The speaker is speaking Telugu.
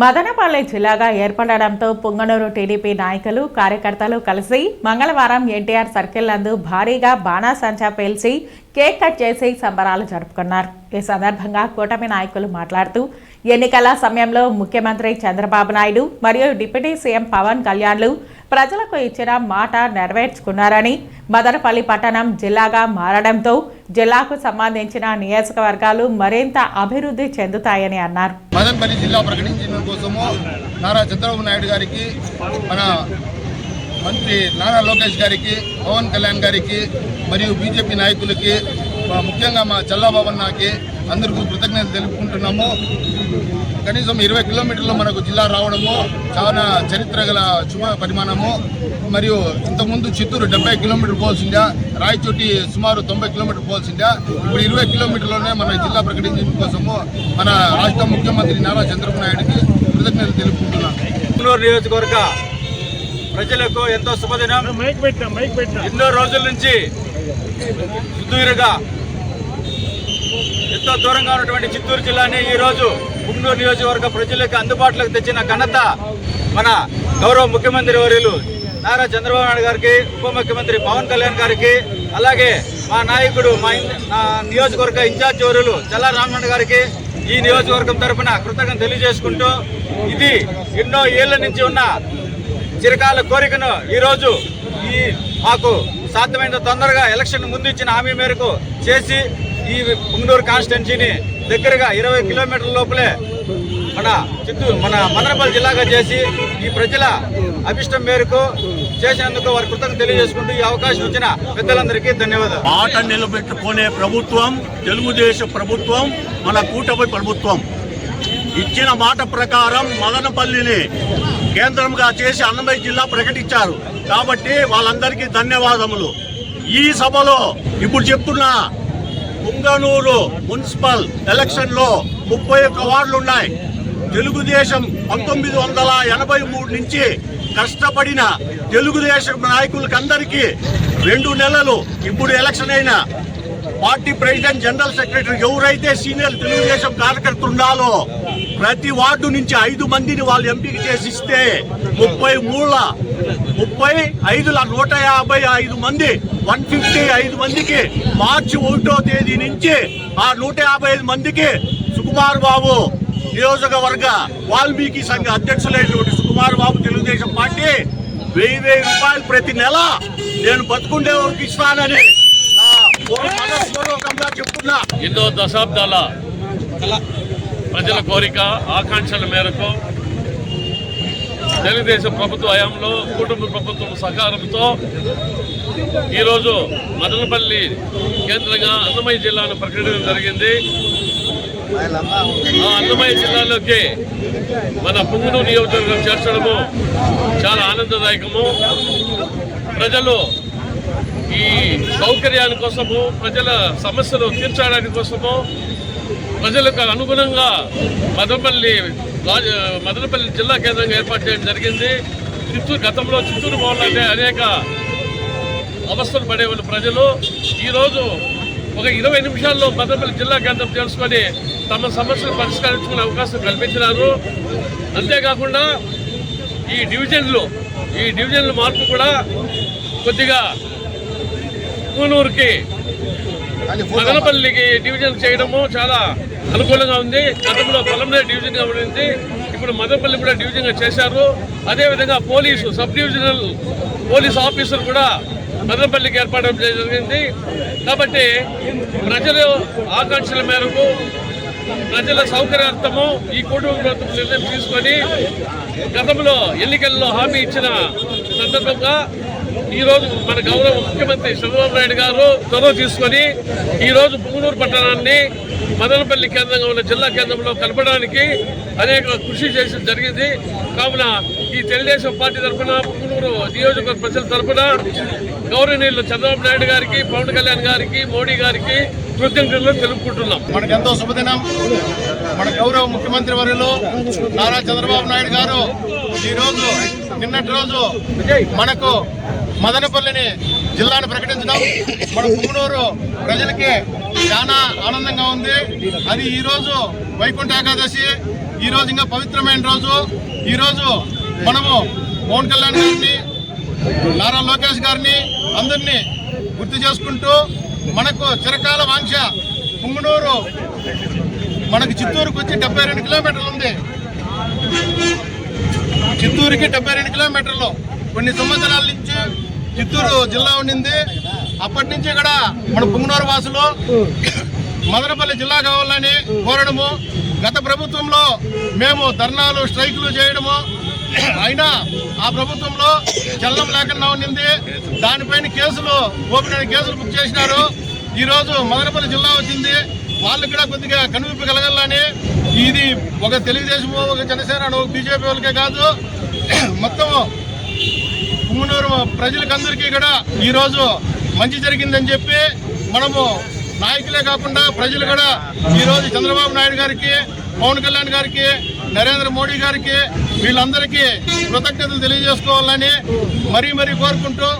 మదనపల్లె జిల్లాగా ఏర్పడడంతో పుంగనూరు టీడీపీ నాయకులు కార్యకర్తలు కలిసి మంగళవారం ఎన్టీఆర్ సర్కిల్ నందు భారీగా బాణాసంచా పేల్చి కేక్ కట్ చేసి సంబరాలు జరుపుకున్నారు. ఈ సందర్భంగా కూటమి నాయకులు మాట్లాడుతూ ఎన్నికల సమయంలో ముఖ్యమంత్రి చంద్రబాబు నాయుడు మరియు డిప్యూటీ సీఎం పవన్ కళ్యాణ్లు ప్రజలకు ఇచ్చిన మాట నెరవేర్చుకున్నారని మదనపల్లి పట్టణం జిల్లాగా మారడంతో జిల్లాకు సంబంధించిన నియోజకవర్గాలు మరింత అభివృద్ధి చెందుతాయని అన్నారు. మదనపల్లి జిల్లా ప్రకటించడం కోసము నారా చంద్రబాబు నాయుడు గారికి మన మంత్రి నారా లోకేష్ గారికి పవన్ కళ్యాణ్ గారికి మరియు బీజేపీ నాయకులకి ముఖ్యంగా మా చల్లాబాబన్నకి అందరికీ కృతజ్ఞతలు తెలుపుకుంటున్నాము. కనీసం ఇరవై కిలోమీటర్లు మనకు జిల్లా రావడము చాలా చరిత్ర గల శుభ పరిమాణము. మరియు ఇంతకుముందు చిత్తూరు డెబ్బై కిలోమీటర్ పోవాల్సిందా రాయచోటి సుమారు తొంభై కిలోమీటర్ పోవాల్సిందా. ఇప్పుడు ఇరవై కిలోమీటర్లోనే మన జిల్లా ప్రకటించడం కోసము మన రాష్ట్ర ముఖ్యమంత్రి నారా చంద్రబాబు నాయుడుకి కృతజ్ఞతలు తెలుపుకుంటున్నాను నియోజకవర్గ ప్రజలకు ఎంతో శుభదినం. ఎన్నో రోజుల నుంచి సుదూరుగా ఎంతో దూరంగా ఉన్నటువంటి చిత్తూరు జిల్లాని ఈ రోజు నియోజకవర్గ ప్రజలకు అందుబాటులోకి తెచ్చిన ఘనత మన గౌరవ ముఖ్యమంత్రి వర్యులు నారా చంద్రబాబు నాయుడు గారికి ఉప ముఖ్యమంత్రి పవన్ కళ్యాణ్ గారికి అలాగే మా నాయకుడు మా నియోజకవర్గ ఇన్ఛార్జ్ వర్యులు చల్లా రామచంద్ర గారికి ఈ నియోజకవర్గం తరఫున కృతజ్ఞత తెలియజేసుకుంటూ ఇది ఎన్నో ఏళ్ళ నుంచి ఉన్న చిరకాల కోరికను ఈరోజు ఈ మాకు సాధ్యమైన తొందరగా ఎలక్షన్ ముందు ఇచ్చిన హామీ మేరకు చేసి ఈ పుంగనూరు కాన్స్టిట్యున్సీని దగ్గరగా ఇరవై కిలోమీటర్ల లోపలే మన చిత్తూరు మన మదనపల్లి జిల్లాగా చేసి ఈ ప్రజల అభిష్టం మేరకు చేసినందుకు వారి కృతజ్ఞత తెలియజేసుకుంటూ ఈ అవకాశం ఇచ్చిన పెద్దలందరికీ ధన్యవాదాలు. మాట నిలబెట్టుకునే ప్రభుత్వం తెలుగుదేశం ప్రభుత్వం మన కూటమి ప్రభుత్వం. ఇచ్చిన మాట ప్రకారం మదనపల్లిని కేంద్రంగా చేసి అన్నమయ్య జిల్లా ప్రకటించారు. కాబట్టి వాళ్ళందరికీ ధన్యవాదములు. ఈ సభలో ఇప్పుడు చెప్తున్న ఉంగనూరు మున్సిపల్ ఎలక్షన్లో ముప్పై ఒక్క వార్డులు ఉన్నాయి తెలుగుదేశం పంతొమ్మిది వందల ఎనభై మూడు నుంచి కష్టపడిన తెలుగుదేశం నాయకులకందరికీ రెండు నెలలు ఇప్పుడు ఎలక్షన్ అయినా పార్టీ ప్రెసిడెంట్ జనరల్ సెక్రటరీ ఎవరైతే సీనియర్ తెలుగుదేశం కార్యకర్తలు ఉండాలో ప్రతి వార్డు నుంచి ఐదు మందిని వాళ్ళు ఎంపిక చేసి ఇస్తే ముప్పై మూడుల ముప్పై ఐదుల నూట యాభై ఐదు మంది వన్ ఫిఫ్టీ ఐదు మందికి మార్చి ఒకటో తేదీ నుంచి ఆ నూట యాభై ఐదు మందికి సుకుమార్ బాబు నియోజకవర్గ వాల్మీకి సంఘ అధ్యక్షులైనటువంటి సుకుమార్ బాబు తెలుగుదేశం పార్టీ వెయ్యి వెయ్యి రూపాయలు ప్రతి నెల నేను బతుకుండే వరకు ఇస్తానని చెప్తున్నా. ఎన్నో దశాబ్దాల ప్రజల కోరిక ఆకాంక్షల మేరకు తెలుగుదేశం ప్రభుత్వ హయాంలో కుటుంబ ప్రభుత్వం సహకారంతో ఈరోజు మదనపల్లి కేంద్రంగా అన్నమయ్య జిల్లాను ప్రకటించడం జరిగింది. ఆ అన్నమయ్య జిల్లాలోకి మన పుంగుడు నియోజకవర్గం చేర్చడము చాలా ఆనందదాయకము. ప్రజలు ఈ సౌకర్యాని కోసము ప్రజల సమస్యలు తీర్చడానికి కోసము ప్రజలకు అనుగుణంగా మదనపల్లి మదనపల్లి జిల్లా కేంద్రంగా ఏర్పాటు చేయడం జరిగింది. చిత్తూరు గతంలో చిత్తూరు పోవాలంటే అనేక అవస్థలు పడేవాళ్ళు ప్రజలు. ఈరోజు ఒక ఇరవై నిమిషాల్లో మదనపల్లి జిల్లా కేంద్రం తెలుసుకొని తమ సమస్యలు పరిష్కరించుకునే అవకాశం కల్పించినారు. అంతేకాకుండా ఈ డివిజన్లు ఈ డివిజన్ల మార్పు కూడా కొద్దిగా కూనూరుకి మదనపల్లికి డివిజన్ చేయడము చాలా అనుకూలంగా ఉంది. గతంలో పొలంలో డివిజన్గా ఉండింది. ఇప్పుడు మదనపల్లి కూడా డివిజన్గా చేశారు. అదేవిధంగా police sub divisional police officer కూడా మదనపల్లికి ఏర్పాటు చేయడం జరిగింది. కాబట్టి ప్రజల ఆకాంక్షల మేరకు ప్రజల సౌకర్యార్థము ఈ కుటుంబ ప్రభుత్వం నిర్ణయం తీసుకొని గతంలో ఎన్నికల్లో హామీ ఇచ్చిన సందర్భంగా ఈ రోజు మన గౌరవ ముఖ్యమంత్రి చంద్రబాబు నాయుడు గారు చొరవ తీసుకొని ఈరోజు పుంగనూరు పట్టణాన్ని మదనపల్లి కేంద్రంగా ఉన్న జిల్లా కేంద్రంలో కలపడానికి అనేక కృషి చేసి జరిగింది. కావున ఈ తెలుగుదేశం పార్టీ తరఫున పుంగనూరు నియోజకవర్గ ప్రజల తరఫున గౌరవనీయులు చంద్రబాబు నాయుడు గారికి పవన్ కళ్యాణ్ గారికి మోడీ గారికి కృతజ్ఞతలు తెలుపుకుంటున్నాం. మనకెంతో శుభదినం. మన గౌరవ ముఖ్యమంత్రి వర్యులు నారా చంద్రబాబు నాయుడు గారు ఈరోజు నిన్నటి రోజు మనకు మదనపల్లిని జిల్లాను ప్రకటించడం. మన కుమ్మనూరు ప్రజలకి చాలా ఆనందంగా ఉంది. అది ఈరోజు వైకుంఠ ఏకాదశి. ఈ రోజు ఇంకా పవిత్రమైన రోజు. ఈ రోజు మనము పవన్ కళ్యాణ్ గారిని నారా లోకేష్ గారిని అందరినీ గుర్తు చేసుకుంటూ మనకు చిరకాల వాంఛ. పుంగనూరు మనకు చిత్తూరుకు వచ్చి డెబ్బై రెండు కిలోమీటర్లు ఉంది. చిత్తూరుకి డెబ్బై రెండు కిలోమీటర్లు. కొన్ని సంవత్సరాల నుంచి చిత్తూరు జిల్లా ఉండింది. అప్పటి నుంచి కూడా మన పుంగనూరు వాసులు మదనపల్లి జిల్లా కావాలని కోరడము. గత ప్రభుత్వంలో మేము ధర్నాలు స్ట్రైకులు చేయడము. అయినా ఆ ప్రభుత్వంలో చల్లం లేకుండా ఉండింది. దానిపైన కేసులు ఓపెన్ కేసులు బుక్ చేసినారు. ఈరోజు మదనపల్లి జిల్లా వచ్చింది. వాళ్ళు కూడా కొద్దిగా కనువిప్పు కలగాలని ఇది ఒక తెలుగుదేశం ఒక జనసేన ఒక బీజేపీ వాళ్ళకే కాదు. మొత్తం పుంగనూరు ప్రజలకందరికీ కూడా ఈ రోజు మంచి జరిగిందని చెప్పి మనము నాయకులే కాకుండా ప్రజలు కూడా ఈ రోజు చంద్రబాబు నాయుడు గారికి పవన్ కళ్యాణ్ గారికి నరేంద్ర మోడీ గారికి వీళ్ళందరికీ కృతజ్ఞతలు తెలియజేసుకోవాలని మరీ మరీ కోరుకుంటూ